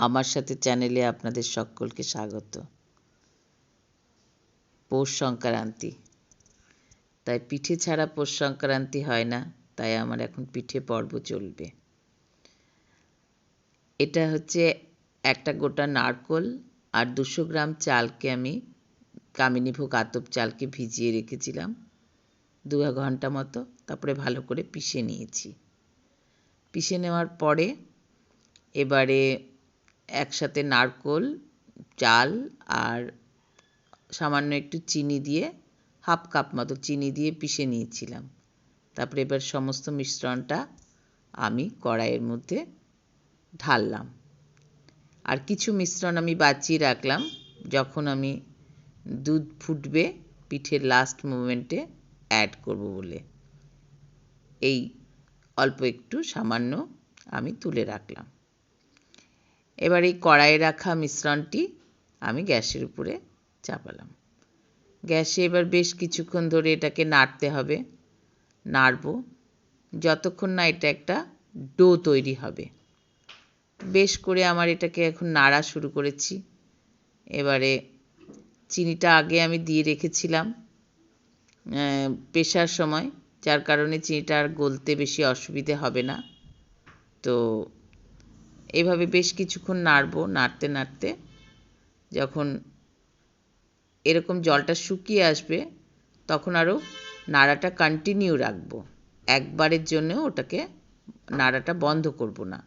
আমার সাথে চ্যানেলে আপনাদের সকলকে স্বাগত। পৌষ সংক্রান্তি। তাই পিঠে ছাড়া পৌষ সংক্রান্তি হয় না, তাই আমার এখন পিঠে পর্ব চলবে। এটা হচ্ছে একটা গোটা নারকোল আর দুশো গ্রাম চালকে আমি কামিনীভোগ আতপ চালকে ভিজিয়ে রেখেছিলাম, দু ঘণ্টা মতো, তারপরে ভালো করে পিষে নিয়েছি। পিষে নেওয়ার পরে এবারে একসাথে নারকোল, চাল আর সামান্য একটু চিনি দিয়ে, হাফ কাপ মতো চিনি দিয়ে পিষে নিয়েছিলাম। তারপরে এবার সমস্ত মিশ্রণটা আমি কড়াইয়ের মধ্যে ঢাললাম। আর কিছু মিশ্রণ আমি বাঁচিয়ে রাখলাম যখন আমি দুধ ফুটবে পিঠের লাস্ট মোমেন্টে অ্যাড করব বলে। এই অল্প একটু সামান্য আমি তুলে রাখলাম। এবার এই কড়াইয়ে রাখা মিশ্রণটি আমি গ্যাসের উপরে চাপালাম। গ্যাসে এবার বেশ কিছুক্ষণ ধরে এটাকে নাড়তে হবে। নাড়ব। যতক্ষণ না এটা একটা ডো তৈরি হবে। বেশ করে আমার এটাকে এখন নাড়া শুরু করেছি। এবারে চিনিটা আগে আমি দিয়ে রেখেছিলাম পেশার সময়, যার কারণে চিনিটা আর গলতে বেশি অসুবিধে হবে না। তো এভাবে বেশ কিছুক্ষণ নাড়বো, নাড়তে নাড়তে। যখন এরকম জলটা শুকিয়ে আসবে, তখন আরও নাড়াটা কন্টিনিউ রাখব। একবারের জন্য ওটাকে নাড়াটা বন্ধ করব না।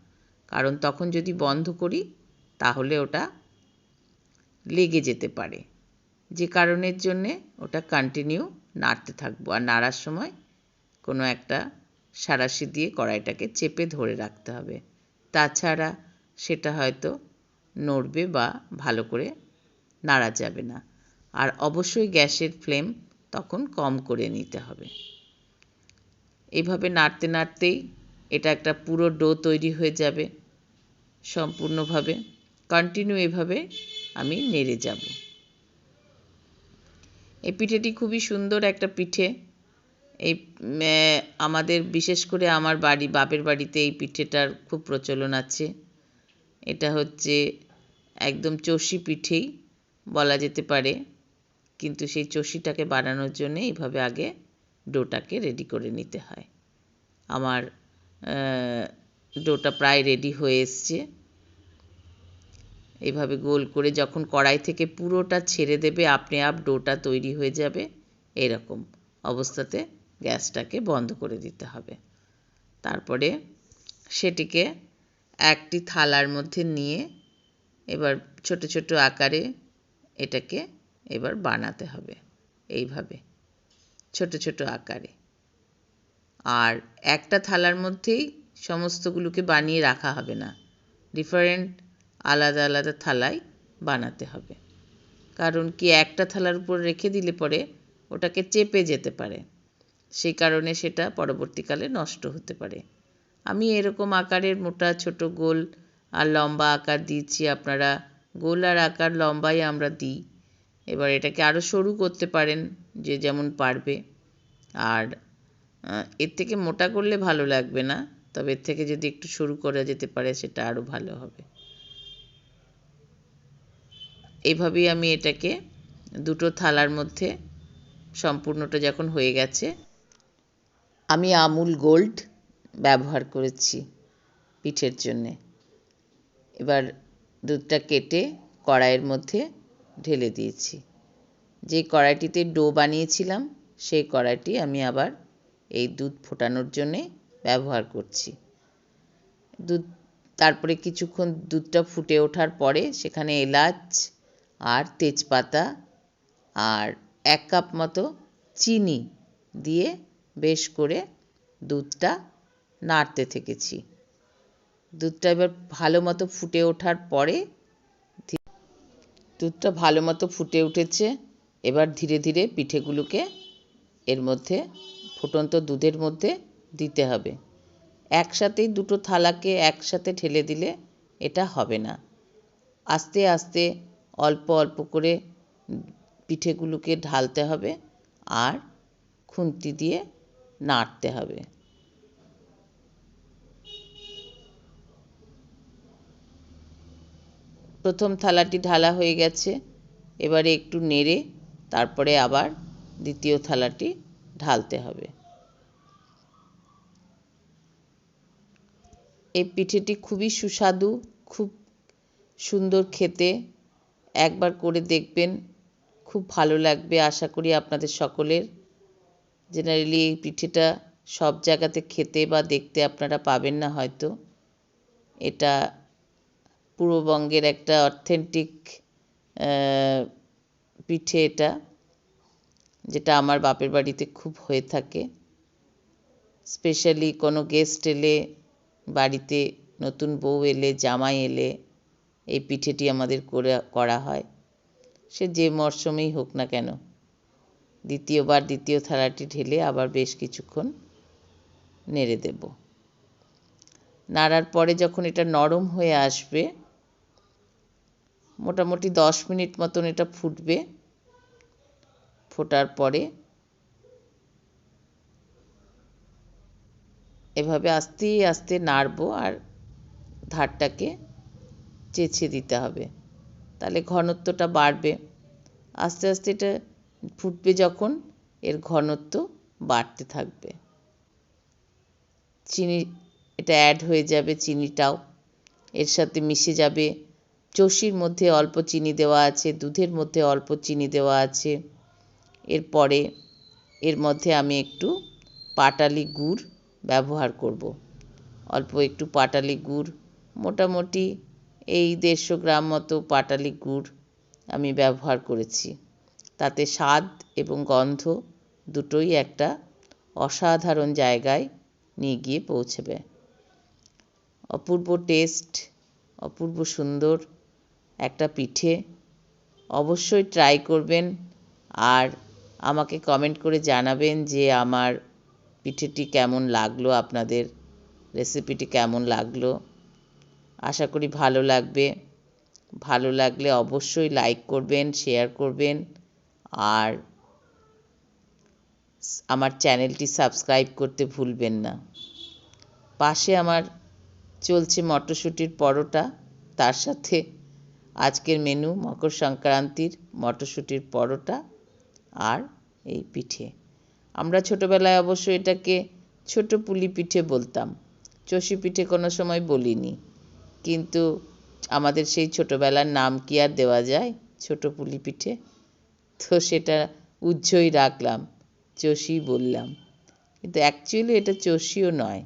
কারণ তখন যদি বন্ধ করি, তাহলে ওটা লেগে যেতে পারে। যে কারণের জন্যে ওটা কন্টিনিউ নাড়তে থাকব। আর নাড়ার সময় কোনো একটা সারাশি দিয়ে কড়াইটাকে চেপে ধরে রাখতে হবে। তাছাড়া সেটা হয়তো নড়বে বা ভালো করে নাড়া যাবে না। আর অবশ্যই গ্যাসের ফ্লেম তখন কম করে নিতে হবে। এইভাবে নাড়তে নাড়তেই এটা একটা পুরো ডো তৈরি হয়ে যাবে সম্পূর্ণভাবে। কন্টিনিউ এভাবে আমি নেড়ে যাব। এই পিঠেটি খুবই সুন্দর একটা পিঠে। এই আমাদের বিশেষ করে আমার বাড়ি, বাপের বাড়িতে এই পিঠেটার খুব প্রচলন আছে। এটা হচ্ছে একদম চষি পিঠেই বলা যেতে পারে। কিন্তু সেই চষিটাকে বানানোর জন্য এইভাবে আগে ডোটাকে রেডি করে নিতে হয়। আমার ডোটা প্রায় রেডি হয়ে এসছে। এইভাবে গোল করে যখন কড়াই থেকে পুরোটা ছেড়ে দেবে, আপনি আপ ডোটা তৈরি হয়ে যাবে। এরকম অবস্থাতে গ্যাসটাকে বন্ধ করে দিতে হবে। তারপরে সেটিকে একটি থালার মধ্যে নিয়ে এবার ছোট ছোট আকারে এটাকে এবার বানাতে হবে এইভাবে, ছোট ছোট আকারে। আর একটা থালার মধ্যেই সমস্তগুলোকে বানিয়ে রাখা হবে না ডিফারেন্ট আলাদা আলাদা থালায় বানাতে হবে। কারণ কি একটা থালার উপর রেখে দিলে পরে ওটাকে চেপে যেতে পারে। সেই কারণে সেটা পরবর্তীকালে নষ্ট হতে পারে। আমি এরকম আকারের মোটা, ছোট গোল আর লম্বা আকার দিয়েছি, আপনারা গোল আর আকার লম্বাই আমরা দিই। এবার এটাকে আরও সরু করতে পারেন যে যেমন পারবে। আর এর থেকে মোটা করলে ভালো লাগবে না, তবে এর থেকে যদি একটু সরু করা যেতে পারে সেটা আরও ভালো হবে। এইভাবেই আমি এটাকে দুটো থালার মধ্যে সম্পূর্ণটা যখন হয়ে গেছে আমি আমুল গোল্ড ব্যবহার করেছি পিঠের জন্যে। এবার দুধটা কেটে কড়াইয়ের মধ্যে ঢেলে দিয়েছি। যে কড়াইটিতে ডো বানিয়েছিলাম, সেই কড়াইটি আমি আবার এই দুধ ফোটানোর জন্যে ব্যবহার করছি। দুধ, তারপরে কিছুক্ষণ দুধটা ফুটে ওঠার পরে সেখানে এলাচ আর তেজপাতা আর এক কাপ মতো চিনি দিয়ে বেশ করে দুধটা নাড়তে থেকেছি। দুধটা এবার ভালো মতো ফুটে ওঠার পরে দুধটা ভালো মতো ফুটে উঠেছে। এবার ধীরে ধীরে পিঠেগুলোকে এর মধ্যে, ফুটন্ত দুধের মধ্যে দিতে হবে। একসাথেই দুটো থালাকে একসাথে ঠেলে দিলে এটা হবে না। আস্তে আস্তে অল্প অল্প করে পিঠেগুলোকে ঢালতে হবে আর খুন্তি দিয়ে নাড়তে হবে। প্রথম থালাটি ঢালা হয়ে গেছে, এবারে একটু নেড়ে তারপরে আবার দ্বিতীয় থালাটি ঢালতে হবে। এই পিঠেটি খুবই সুস্বাদু, খুব সুন্দর খেতে। একবার করে দেখবেন, খুব ভালো লাগবে। আশা করি আপনাদের সকলের জেনারেলি এই পিঠেটা সব জায়গাতে খেতে বা দেখতে আপনারা পাবেন না হয়তো। এটা পূর্ববঙ্গের একটা অথেন্টিক পিঠে এটা, যেটা আমার বাপের বাড়িতে খুব হয়ে থাকে। স্পেশালি কোনো গেস্ট এলে, বাড়িতে নতুন বউ এলে, জামাই এলে, এই পিঠেটি আমাদের করে, করা হয়। সে যে মরশুমেই হোক না কেন। দ্বিতীয়বার দ্বিতীয় থালাটি ঢেলে আবার বেশ কিছুক্ষণ নেড়ে দেব। নাড়ার পরে যখন এটা নরম হয়ে আসবে, মোটামুটি দশ মিনিট মতন এটা ফুটবে। ফোটার পরে এভাবে আস্তে আস্তে নাড়বো আর ধারটাকে চেঁচে দিতে হবে। তাহলে ঘনত্বটা বাড়বে। আস্তে আস্তে এটা ফুটবে যখন এর ঘনত্ব বাড়তে থাকবে। চিনি, এটা অ্যাড হয়ে যাবে চিনিটাও। এর সাথে মিশে যাবে চষির মধ্যে অল্প চিনি দেওয়া আছে, দুধের মধ্যে অল্প চিনি দেওয়া আছে। এরপরে এর মধ্যে আমি একটু পাটালি গুড় ব্যবহার করব। অল্প একটু পাটালি গুড়, মোটামুটি এই দেড়শো গ্রাম মতো পাটালি গুড় আমি ব্যবহার করেছি। তাতে স্বাদ এবং গন্ধ দুটোই একটা অসাধারণ জায়গায় নিয়ে গিয়ে পৌঁছবে। অপূর্ব টেস্ট, অপূর্ব সুন্দর একটা পিঠে। অবশ্যই ট্রাই করবেন আর আমাকে কমেন্ট করে জানাবেন যে আমার পিঠেটি কেমন লাগল, আপনাদের রেসিপিটি কেমন লাগল। আশা করি ভালো লাগবে। ভালো লাগলে অবশ্যই লাইক করবেন শেয়ার করবেন। আর আমার চ্যানেলটি সাবস্ক্রাইব করতে ভুলবেন না। পাশে আমার চলছে মটরশুঁটির পরোটা, তার সাথে আজকের মেনু মকর সংক্রান্তির মটরশুঁটির পরোটা আর এই পিঠে। আমরা ছোটোবেলায় অবশ্য এটাকে ছোট পুলি পিঠে বলতাম, চষি পিঠে কোনো সময় বলিনি। কিন্তু আমাদের সেই ছোটোবেলার নাম কি আর দেওয়া যায়? ছোট পুলি পিঠে তো সেটা উজ্জ্বই রাখলাম, চষি বললাম। কিন্তু অ্যাকচুয়ালি এটা চষিও নয়।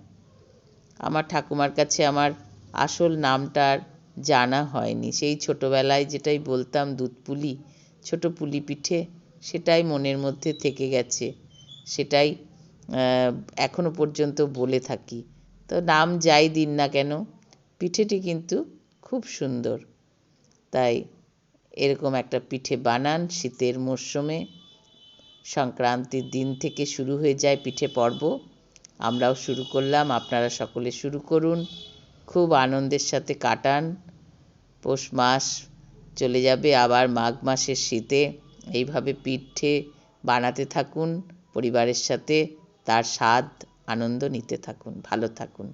আমার ঠাকুমার কাছে আমার আসল নামটার জানা হয়নি। সেই ছোটোবেলায় যেটাই বলতাম, দুধ পুলি, ছোট পুলি পিঠে, সেটাই মনের মধ্যে থেকে গেছে। সেটাই এখনও পর্যন্ত বলে থাকি। তো নাম যাই দিন না কেন, পিঠেটি কিন্তু খুব সুন্দর। তাই এরকম একটা পিঠে বানান শীতের মরশুমে। সংক্রান্তির দিন থেকে শুরু হয়ে যায় পিঠে পর্ব। আমরাও শুরু করলাম, আপনারা সকলে শুরু করুন। খুব আনন্দের সাথে কাটান। পৌষ মাস চলে যাবে, আবার মাঘ মাসের শীতে। এইভাবে পিঠে বানাতে থাকুন, পরিবারের সাথে। তার স্বাদ, আনন্দ নিতে থাকুন, ভালো থাকুন।